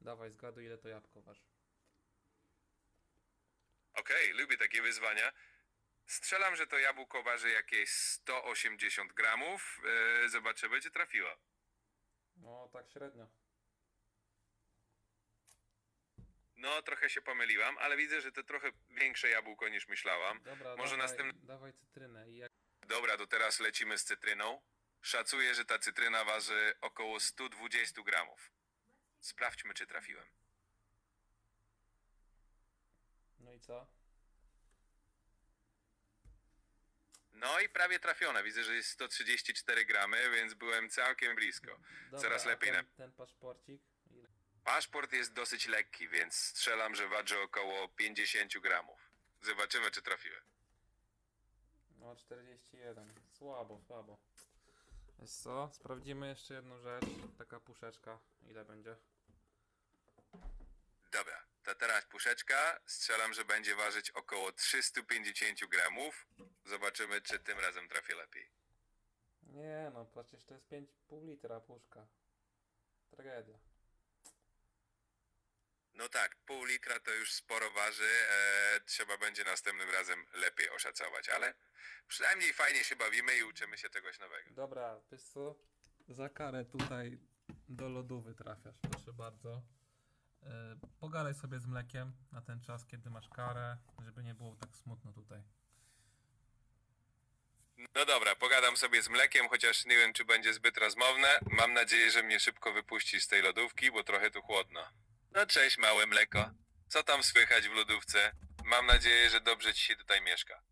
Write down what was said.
Dawaj, zgaduj ile to jabłko waży. Okej, lubię takie wyzwania. Strzelam, że to jabłko waży jakieś 180 gramów. Yy, zobaczymy, czy trafiło. No, tak średnio. No, trochę się pomyliłam, ale widzę, że to trochę większe jabłko niż myślałam. Dobra, Może dawaj, następny- dawaj cytrynę i jak... Dobra, to teraz lecimy z cytryną. Szacuję, że ta cytryna waży około 120 gramów. Sprawdźmy, czy trafiłem. No i co? No i prawie trafione. Widzę, że jest 134 gramy, więc byłem całkiem blisko. Dobra, Coraz a lepiej. Ten, Na... ten paszporcik? Ile? Paszport jest dosyć lekki, więc strzelam, że waży około 50 gramów. Zobaczymy, czy trafiłem. No, 41. Słabo, słabo. Wiesz co? Sprawdzimy jeszcze jedną rzecz. Taka puszeczka. Ile będzie? To teraz puszeczka. Strzelam, że będzie ważyć około 350 gramów. Zobaczymy, czy tym razem trafię lepiej. Nie no, przecież to jest 5,5 litra puszka. Tragedia. No tak, pół litra to już sporo waży. E, trzeba będzie następnym razem lepiej oszacować, ale przynajmniej fajnie się bawimy i uczymy się czegoś nowego. Dobra, wiesz co? Za karę tutaj do lodówy trafiasz, proszę bardzo. Yy, pogadaj sobie z mlekiem na ten czas, kiedy masz karę, żeby nie było tak smutno tutaj. No dobra, pogadam sobie z mlekiem, chociaż nie wiem, czy będzie zbyt rozmowne. Mam nadzieję, że mnie szybko wypuści z tej lodówki, bo trochę tu chłodno. No cześć, małe mleko. Co tam słychać w lodówce? Mam nadzieję, że dobrze ci się tutaj mieszka.